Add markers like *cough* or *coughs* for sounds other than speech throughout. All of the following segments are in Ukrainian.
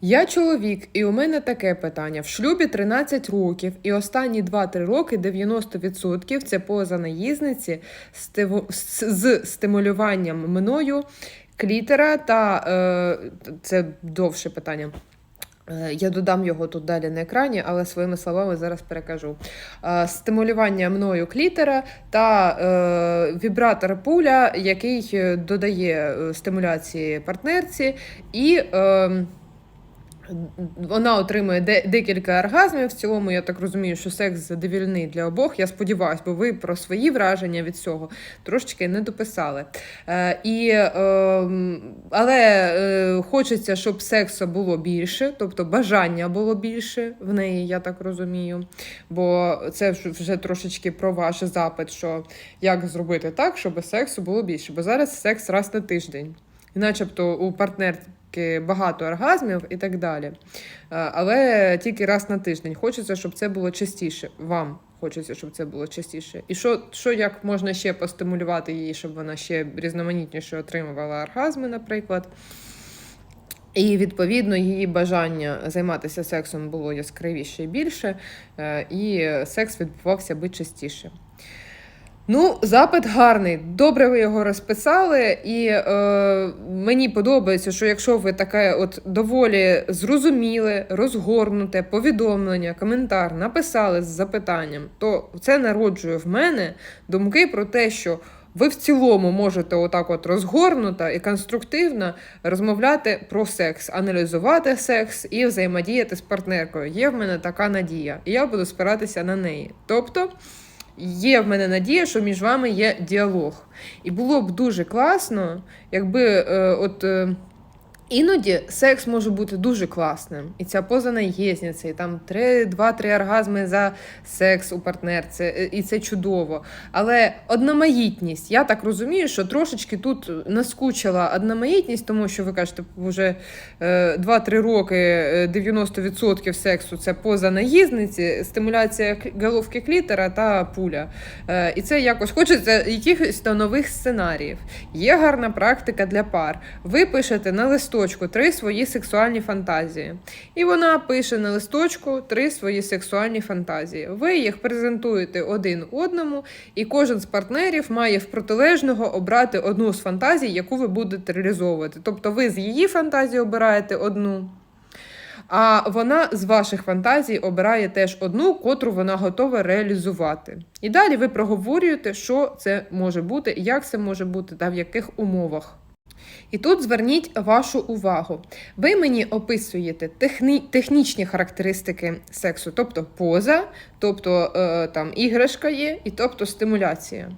Я чоловік, і у мене таке питання: в шлюбі 13 років, і останні 2-3 роки 90% це поза наїзниці з стимулюванням мною клітера та е, це довше питання. Е, Я додам його тут далі на екрані, але своїми словами зараз перекажу. Е, Стимулювання мною клітера та е, вібратор пуля, який додає стимуляції партнерці, і е, вона отримує де- декілька оргазмів. В цілому, я так розумію, що секс задовільний для обох. Я сподіваюся, бо ви про свої враження від цього трошечки не дописали. Е, і, е, але е, хочеться, щоб сексу було більше, тобто бажання було більше в неї, я так розумію. Бо це вже трошечки про ваш запит, що як зробити так, щоб сексу було більше. Бо зараз секс раз на тиждень. І начебто у партнерки багато оргазмів і так далі. Е, Але тільки раз на тиждень. Хочеться, щоб це було частіше. Вам хочеться, щоб це було частіше. І що, що як можна ще постимулювати її, щоб вона ще різноманітніше отримувала оргазми, наприклад. І відповідно її бажання займатися сексом було яскравіше і більше, е, і секс відбувався би частіше. Ну, запит гарний. Добре ви його розписали, і е, мені подобається, що якщо ви таке от доволі зрозуміле, розгорнуте повідомлення, коментар написали з запитанням, то це народжує в мене думки про те, що ви в цілому можете отак от розгорнуто і конструктивно розмовляти про секс, аналізувати секс і взаємодіяти з партнеркою. Є в мене така надія, і я буду спиратися на неї. Тобто. Є в мене надія, що між вами є діалог. І було б дуже класно, якби е, от. Е, Іноді секс може бути дуже класним, і ця поза наєзниця, і там 2-3 оргазми за секс у партнерці, е, і це чудово. Але одноманітність, я так розумію, що трошечки тут наскучила одноманітність, тому що ви кажете, вже е, 2-3 роки е, 90% сексу це поза наїзниці, стимуляція головки клітера та пуля. Е, І це якось хочеться якихось нових сценаріїв. Є гарна практика для пар. Ви пишете на листочку три свої сексуальні фантазії. І вона пише на листочку три свої сексуальні фантазії. Ви їх презентуєте один одному, і кожен з партнерів має в протилежного обрати одну з фантазій, яку ви будете реалізовувати. Тобто ви з її фантазії обираєте одну. А вона з ваших фантазій обирає теж одну, котру вона готова реалізувати. І далі ви проговорюєте, що це може бути, як це може бути та в яких умовах. І тут зверніть вашу увагу. Ви мені описуєте техні, технічні характеристики сексу, тобто поза, тобто е, там іграшка є, і тобто стимуляція.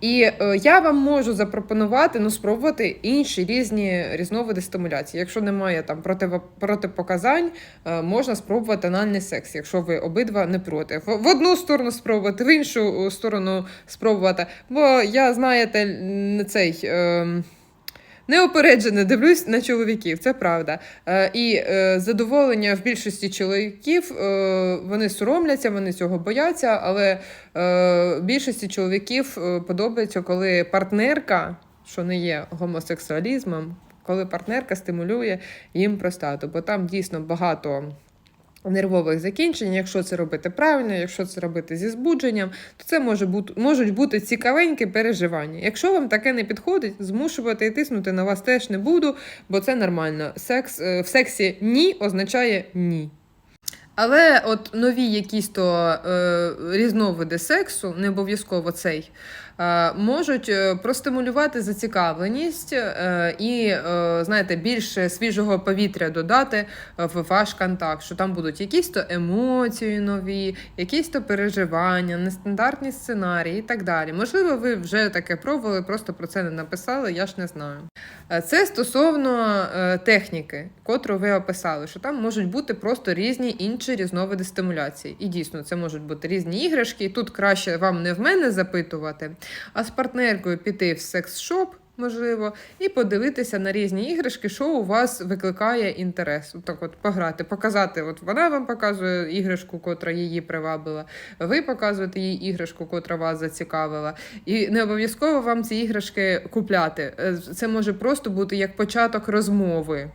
І е, я вам можу запропонувати ну, спробувати інші різні різновиди стимуляції. Якщо немає там против, протипоказань, е, можна спробувати анальний секс, якщо ви обидва не проти. В, в одну сторону спробувати, в іншу сторону спробувати. Бо я, знаєте, цей. Е, Неопереджено дивлюсь на чоловіків, це правда. Е, і е, задоволення в більшості чоловіків е, вони соромляться, вони цього бояться, але більшості чоловіків подобається, коли партнерка, що не є гомосексуалізмом, коли партнерка стимулює їм простату, бо там дійсно багато. Нервових закінчень, якщо це робити правильно, якщо це робити зі збудженням, то це може бути можуть бути цікавенькі переживання. Якщо вам таке не підходить, змушувати і тиснути на вас теж не буду, бо це нормально. Секс е, в сексі ні означає ні. Але от нові якісь то е, різновиди сексу, не обов'язково цей, можуть е, простимулювати зацікавленість е, і, е, знаєте, більше свіжого повітря додати е, в ваш контакт, що там будуть якісь то емоції нові, якісь то переживання, нестандартні сценарії і так далі. Можливо, ви вже таке пробували, просто про це не написали, я ж не знаю. Е, Це стосовно е, техніки, котру ви описали, що там можуть бути просто різні інші різновиди стимуляції. І дійсно, це можуть бути різні іграшки. І тут краще вам не в мене запитувати, а з партнеркою піти в секс-шоп. Можливо, і подивитися на різні іграшки, що у вас викликає інтерес. Так от пограти, показати. От вона вам показує іграшку, котра її привабила. Ви показуєте їй іграшку, котра вас зацікавила. І не обов'язково вам ці іграшки купляти. Е, Це може просто бути як початок розмови.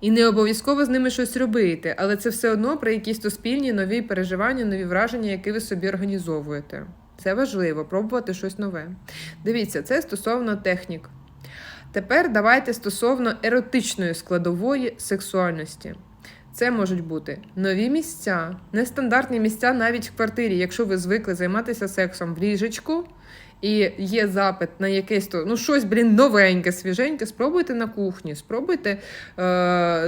І не обов'язково з ними щось робити, але це все одно про якісь то спільні нові переживання, нові враження, які ви собі організовуєте. Це важливо, пробувати щось нове. Дивіться, це стосовно технік. Тепер давайте стосовно еротичної складової сексуальності. Це можуть бути нові місця, нестандартні місця навіть в квартирі, якщо ви звикли займатися сексом в ліжечку. І є запит на якесь то, ну щось, блін, новеньке, свіженьке. Спробуйте на кухні, спробуйте е,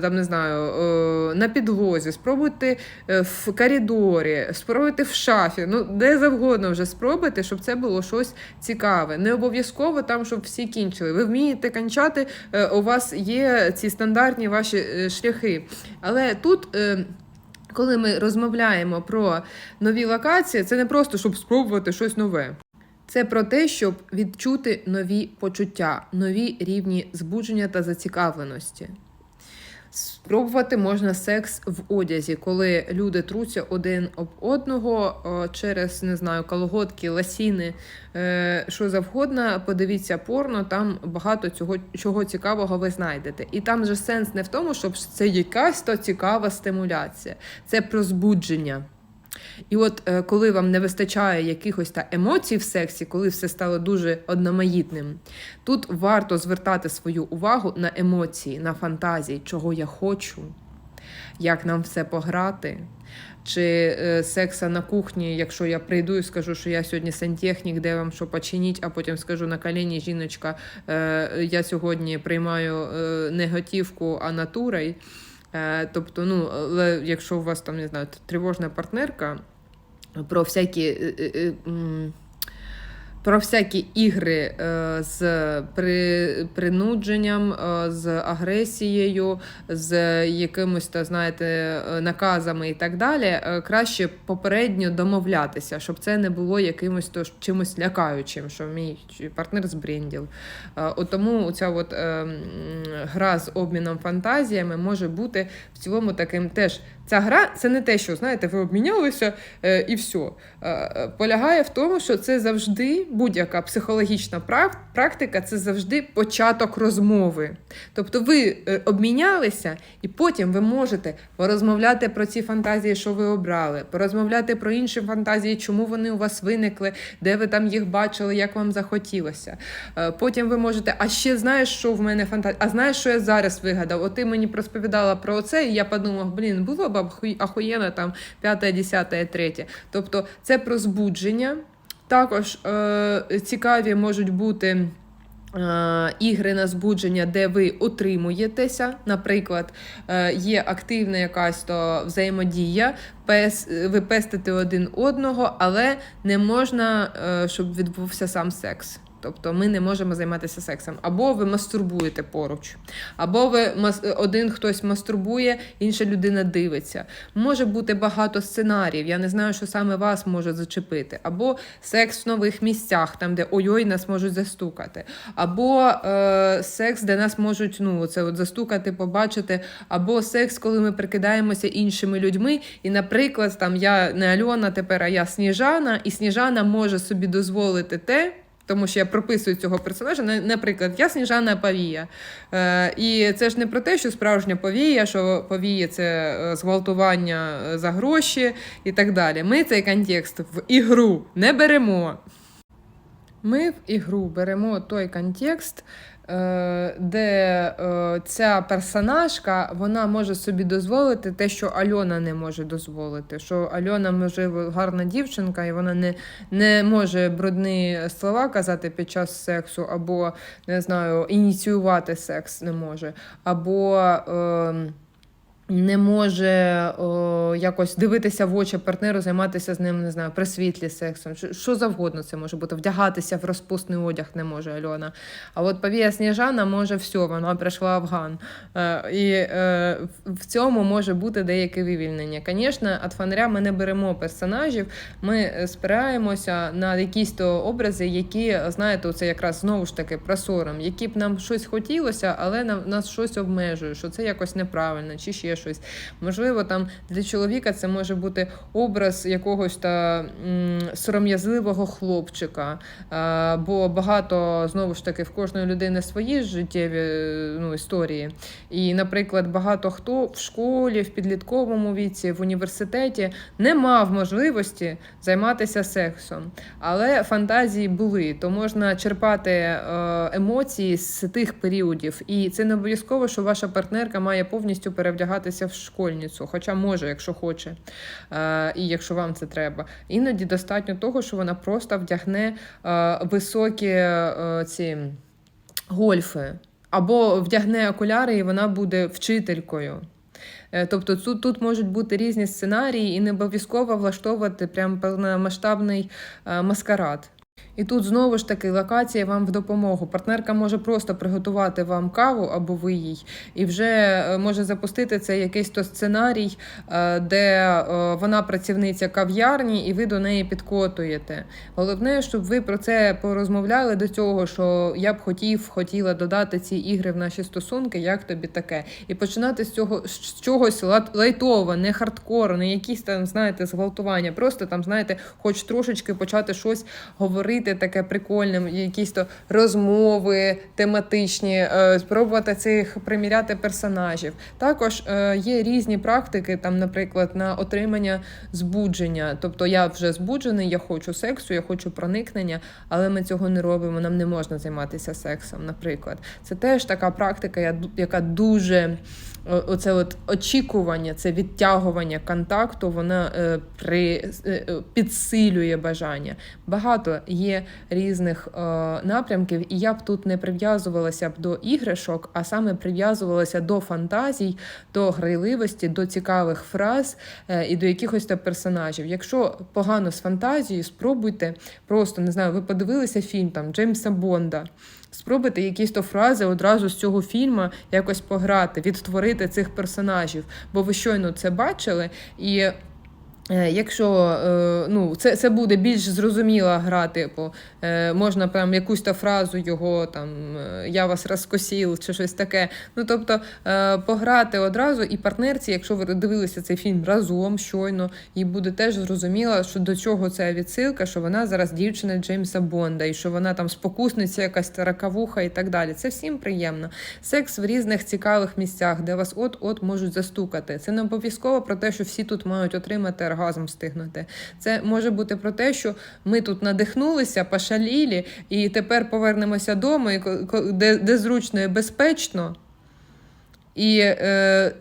там не знаю, е, на підлозі, спробуйте е, в коридорі, спробуйте в шафі. Ну де завгодно вже спробуйте, щоб це було щось цікаве. Не обов'язково там, щоб всі кінчили. Ви вмієте кончати, е, у вас є ці стандартні ваші е, шляхи. Але тут. Е, коли ми розмовляємо про нові локації, це не просто щоб спробувати щось нове. Це про те, щоб відчути нові почуття, нові рівні збудження та зацікавленості. Спробувати можна секс в одязі, коли люди труться один об одного через не знаю, колготки, ласіни, е, що завгодно. Подивіться порно, там багато цього чого цікавого ви знайдете. І там же сенс не в тому, щоб це якась то цікава стимуляція, це про збудження. І от е, коли вам не вистачає якихось та емоцій в сексі, коли все стало дуже одноманітним, тут варто звертати свою увагу на емоції, на фантазії, чого я хочу, як нам все пограти. Чи е, секса на кухні, якщо я прийду і скажу, що я сьогодні сантехнік, де вам що починіть, а потім скажу на коліні, жіночка, е, я сьогодні приймаю е, не готівку, а натурой. Е, Тобто, ну, але якщо у вас там не знаю, тривожна партнерка, про всякі. Про всякі ігри е, з при, принудженням, е, з агресією, з якимось, та, знаєте, е, наказами і так далі, краще попередньо домовлятися, щоб це не було якимось то, чимось лякаючим, що мій партнер збрендів. От тому ця от, е, гра з обміном фантазіями може бути в цілому таким теж. Ця гра це не те, що знаєте, ви обмінялися е, і все. Е, полягає в тому, що це завжди будь-яка психологічна практика, це завжди початок розмови. Тобто ви е, обмінялися, і потім ви можете порозмовляти про ці фантазії, що ви обрали, порозмовляти про інші фантазії, чому вони у вас виникли, де ви там їх бачили, як вам захотілося. Е, Потім ви можете, а ще знаєш, що в мене фантазія, а знаєш, що я зараз вигадав? От ти мені розповідала про це, і я подумав, блін, було б ахуй- ахуєнно там п'яте, десяте, третє. Тобто це про збудження. Також е, цікаві можуть бути. е, Ігри на збудження, де ви утримуєтеся, наприклад, е, є активна якась то взаємодія, пес, ви пестите один одного, але не можна, е, щоб відбувся сам секс. Тобто ми не можемо займатися сексом. Або ви мастурбуєте поруч, або ви один хтось мастурбує, інша людина дивиться. Може бути багато сценаріїв. Я не знаю, що саме вас може зачепити. Або секс в нових місцях, там, де ой-ой, нас можуть застукати, або е, секс, де нас можуть ну, це от застукати, побачити, або секс, коли ми прикидаємося іншими людьми. І, наприклад, там я не Альона тепер, а я Сніжана, і Сніжана може собі дозволити те. Тому що я прописую цього персонажа. Наприклад, я Сніжана Павія. Е, і це ж не про те, що справжня повія, що повія це е, зґвалтування е, за гроші і так далі. Ми цей контекст в ігру не беремо. Ми в ігру беремо той контекст, де е, ця персонажка вона може собі дозволити те, що Альона не може дозволити. Що Альона, можливо, гарна дівчинка, і вона не, не може брудні слова казати під час сексу, або не знаю, ініціювати секс не може, або. Е, не може о, якось дивитися в очі партнеру, займатися з ним, не знаю, при світлі сексом. Що, завгодно це може бути. Вдягатися в розпусний одяг не може Альона. А от Павія Сніжана може все, вона прийшла Афган. Е, і е, в- цьому може бути деяке вивільнення. Звісно, від фонаря ми не беремо персонажів, ми е, спираємося на якісь то образи, які, знаєте, це якраз знову ж таки про сором, які б нам щось хотілося, але нас щось обмежує, що це якось неправильно, чи ще щось. Можливо, там для чоловіка це може бути образ якогось та сором'язливого хлопчика. А, бо багато знову ж таки в кожної людини свої життєві е, ну, історії. І, наприклад, багато хто в школі, в підлітковому віці, в університеті не мав можливості займатися сексом, але фантазії були, то можна черпати е, емоції з тих періодів. І це не обов'язково, що ваша партнерка має повністю перевдягатися в школьницю, хоча може, якщо хоче, е, і якщо вам це треба. Іноді достатньо того, що вона просто вдягне е, високі е, ці гольфи. Або вдягне окуляри, і вона буде вчителькою. Тобто тут, тут можуть бути різні сценарії, і не обов'язково влаштовувати прям повномасштабний маскарад. І тут знову ж таки локація вам в допомогу. Партнерка може просто приготувати вам каву або ви їй, і вже е, може запустити це якийсь то сценарій, е, де е, вона працівниця кав'ярні, і ви до неї підкотуєте. Головне, щоб ви про це порозмовляли до цього, що я б хотів, хотіла додати ці ігри в наші стосунки, як тобі таке, і починати з цього з чогось лайтового, не хардкору, не якісь там, знаєте, зґвалтування. Просто там, знаєте, хоч трошечки почати щось говорити таке прикольне, якісь то розмови тематичні, е, спробувати цих приміряти персонажів. Також е, є різні практики, там, наприклад, на отримання збудження. Тобто я вже збуджений, я хочу сексу, я хочу проникнення, але ми цього не робимо. Нам не можна займатися сексом, наприклад. Це теж така практика, яка дуже оце от очікування, це відтягування контакту, вона е, при, е, е, підсилює бажання. Багато є різних е, напрямків, і я б тут не прив'язувалася б до іграшок, а саме прив'язувалася до фантазій, до грайливості, до цікавих фраз е, і до якихось там персонажів. Якщо погано з фантазією, спробуйте просто не знаю, ви подивилися фільм там Джеймса Бонда. Спробуйте якісь то фрази одразу з цього фільму якось пограти, відтворити цих персонажів, бо ви щойно це бачили, і Якщо е, ну, це, це буде більш зрозуміла гра, типу, е, можна прям якусь та фразу його там е, я вас розкосів чи щось таке. Ну тобто е, пограти одразу і партнерці, якщо ви дивилися цей фільм разом щойно, їй буде теж зрозуміла, що до чого це відсилка, що вона зараз дівчина Джеймса Бонда, і що вона там спокусниця, якась таракавуха і так далі. Це всім приємно. Секс в різних цікавих місцях, де вас от-от можуть застукати. Це не обов'язково про те, що всі тут мають отримати оргазм встигнути. Це може бути про те, що ми тут надихнулися, пошалілі, і тепер повернемося ко- де, де зручно і безпечно. І е,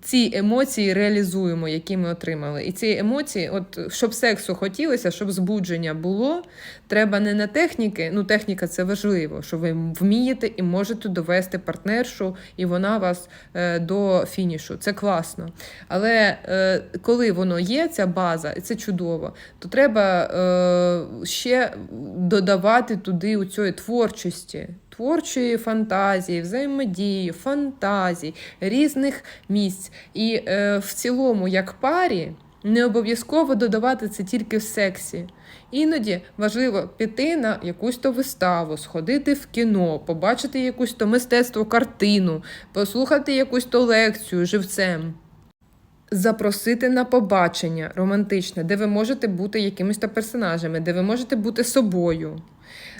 ці емоції реалізуємо, які ми отримали. І ці емоції, от щоб сексу хотілося, щоб збудження було, треба не на техніки. Ну, техніка це важливо, що ви вмієте і можете довести партнершу, і вона вас е, до фінішу. Це класно. Але е, коли воно є, ця база, і це чудово, то треба е, ще додавати туди у цієї творчості. Творчої фантазії, взаємодії, фантазій, різних місць. І е, в цілому, як парі, не обов'язково додавати це тільки в сексі. Іноді важливо піти на якусь то виставу, сходити в кіно, побачити якусь то мистецтво, картину, послухати якусь то лекцію живцем. Запросити на побачення романтичне, де ви можете бути якимись то персонажами, де ви можете бути собою.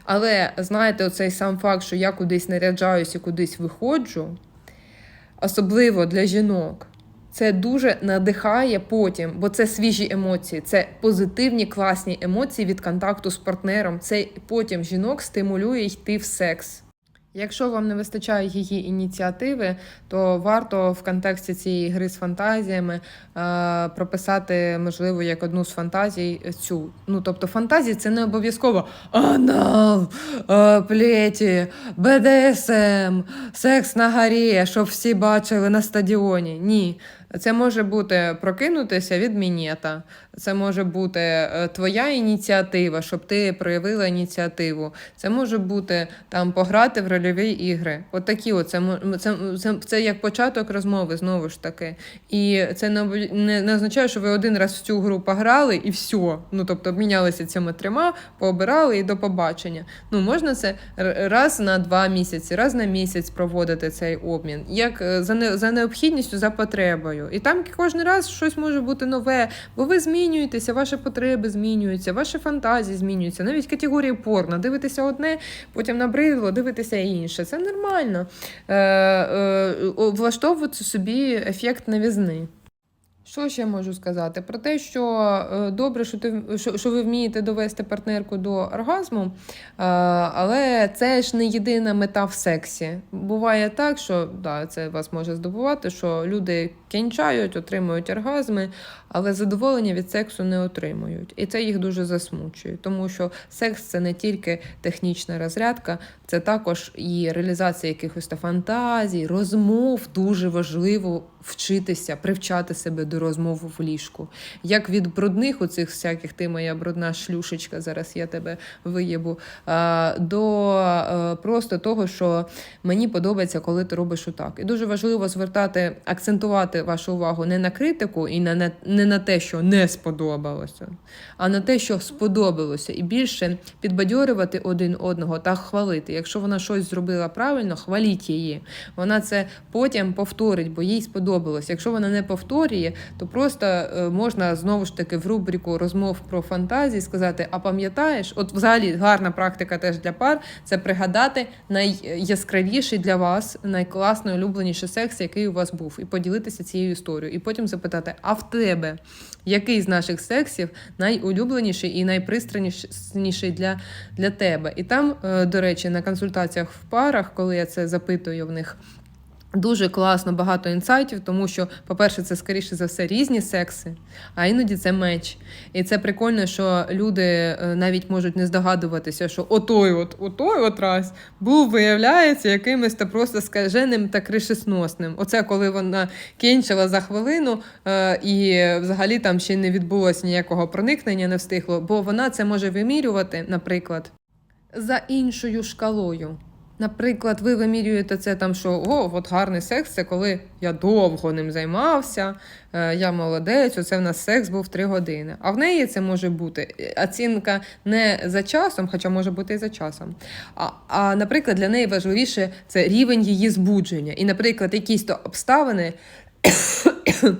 Але знаєте, оцей сам факт, що я кудись наряджаюся, кудись виходжу, особливо для жінок, це дуже надихає потім, бо це свіжі емоції, це позитивні, класні емоції від контакту з партнером. Це потім жінок стимулює йти в секс. Якщо вам не вистачає її ініціативи, то варто в контексті цієї гри з фантазіями е, прописати, можливо, як одну з фантазій цю. Ну, тобто, фантазії це не обов'язково анал, е, плеті, БДСМ, секс на горі, щоб всі бачили на стадіоні. Ні. Це може бути прокинутися від мінета, це може бути е, твоя ініціатива, щоб ти проявила ініціативу. Це може бути там пограти в рольові ігри. От такі, от, це, це, це, це як початок розмови, знову ж таки. І це не, не, не означає, що ви один раз в цю гру пограли і все. Ну тобто обмінялися цими трьома, пообирали і до побачення. Ну можна це раз на два місяці, раз на місяць проводити цей обмін, як е, за, не, за необхідністю, за потребою. І там кожен раз щось може бути нове, бо ви змінюєтеся, ваші потреби змінюються, ваші фантазії змінюються, навіть категорії порно. Дивитися одне, потім набридло, дивитися інше. Це нормально. Е, е, влаштовувати собі ефект новізни. Що ще можу сказати? Про те, що е, добре, що, ти, що, що ви вмієте довести партнерку до оргазму, е, але це ж не єдина мета в сексі. Буває так, що да, це вас може здобувати, що люди кінчають, отримують оргазми, але задоволення від сексу не отримують. І це їх дуже засмучує, тому що секс це не тільки технічна розрядка, це також і реалізація якихось та фантазій, розмов. Дуже важливо вчитися, привчати себе до розмов в ліжку. Як від брудних оцих всяких, ти моя брудна шлюшечка, зараз я тебе виєбу, до е, просто того, що мені подобається, коли ти робиш отак. І дуже важливо звертати, акцентувати вашу увагу не на критику і на, не на те, що не сподобалося, а на те, що сподобалося, і більше підбадьорювати один одного та хвалити. Якщо вона щось зробила правильно, хваліть її. Вона це потім повторить, бо їй сподобалось. Якщо вона не повторює, то просто е, можна знову ж таки в рубрику розмов про фантазії сказати: а пам'ятаєш, от взагалі гарна практика теж для пар це пригадати найяскравіший для вас, найкласний, улюбленіший секс, який у вас був, і поділитися цією історією. І потім запитати: а в тебе який з наших сексів найулюбленіший і найпристрасніший для, для тебе? І там, е, до речі, на консультаціях в парах, коли я це запитую в них. Дуже класно, багато інсайтів, тому що, по-перше, це скоріше за все різні секси, а іноді це меч. І це прикольно, що люди е, навіть можуть не здогадуватися, що отой, от отой от раз був, виявляється, якимось та просто скаженим та кришесносним. Оце коли вона кінчила за хвилину, е, і взагалі там ще не відбулося ніякого проникнення, не встигло, бо вона це може вимірювати, наприклад, за іншою шкалою. Наприклад, ви вимірюєте це там, що о, от гарний секс, це коли я довго ним займався, е, я молодець, оце в нас секс був 3 години. А в неї це може бути оцінка не за часом, хоча може бути і за часом. А, а наприклад, для неї важливіше це рівень її збудження. І, наприклад, якісь то обставини. *coughs*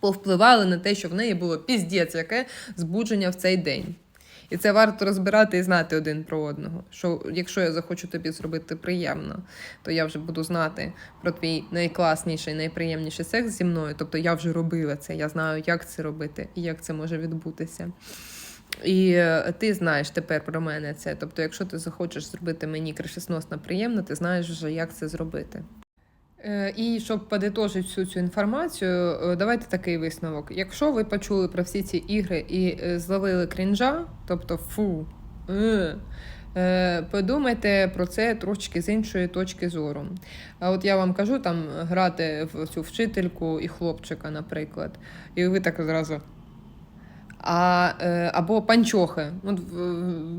Повпливали на те, що в неї було піздець, яке збудження в цей день. І це варто розбирати і знати один про одного. Що якщо я захочу тобі зробити приємно, то я вже буду знати про твій найкласніший, найприємніший секс зі мною. Тобто я вже робила це, я знаю, як це робити і як це може відбутися. І е, ти знаєш тепер про мене це. Тобто, якщо ти захочеш зробити мені кришесносно приємно, ти знаєш вже, як це зробити. Е, І щоб подитожити всю цю інформацію, е, давайте такий висновок. Якщо ви почули про всі ці ігри і е, зловили крінжа, тобто фу, е, подумайте про це трошки з іншої точки зору. А от я вам кажу, там грати в цю вчительку і хлопчика, наприклад, і ви так одразу. А, або панчохи. От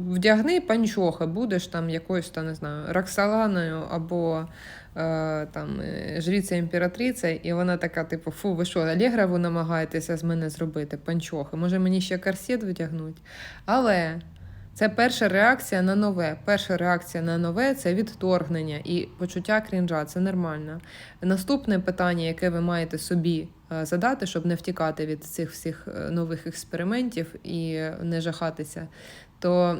вдягни панчохи, будеш там якоюсь там, не знаю, Роксоланою або там е, жриця імператриця, і вона така, типу, фу, ви що, Алегрову намагаєтеся з мене зробити панчохи? Може мені ще корсет вдягнуть? Але це перша реакція на нове. Перша реакція на нове це відторгнення і почуття крінжа. Це нормально. Наступне питання, яке ви маєте собі е, задати, щоб не втікати від цих всіх е, нових експериментів і не жахатися, то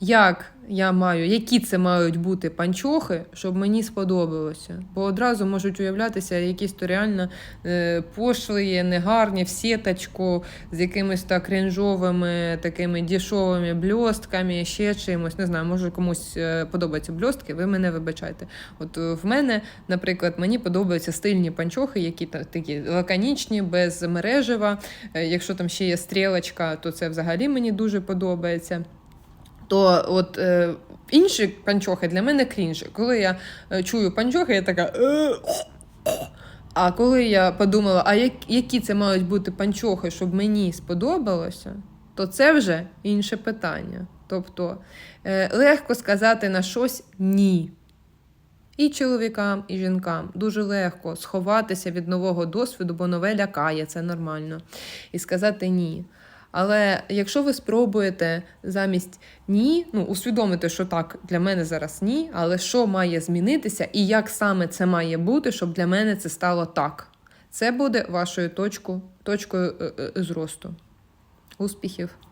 як я маю, які це мають бути панчохи, щоб мені сподобалося? Бо одразу можуть уявлятися якісь то реально е, пошлі, негарні, в сіточку, з якимись так крінжовими, такими дешевими бльостками, ще чимось. Не знаю, може комусь е, подобаються бльостки, ви мене вибачайте. От е, в мене, наприклад, мені подобаються стильні панчохи, які та- такі лаконічні, без мережева. Якщо там ще є стрілочка, то це взагалі мені дуже подобається. То от е, інші панчохи для мене крінж. Коли я е, чую панчохи, я така. «Е, А коли я подумала, а як, які це мають бути панчохи, щоб мені сподобалося, то це вже інше питання. Тобто е, легко сказати на щось ні. І чоловікам, і жінкам дуже легко сховатися від нового досвіду, бо нове лякає, це нормально. І сказати ні. Але якщо ви спробуєте замість ні, ну усвідомити, що так, для мене зараз ні, але що має змінитися і як саме це має бути, щоб для мене це стало так. Це буде вашою точку, точкою е, е, зросту. Успіхів!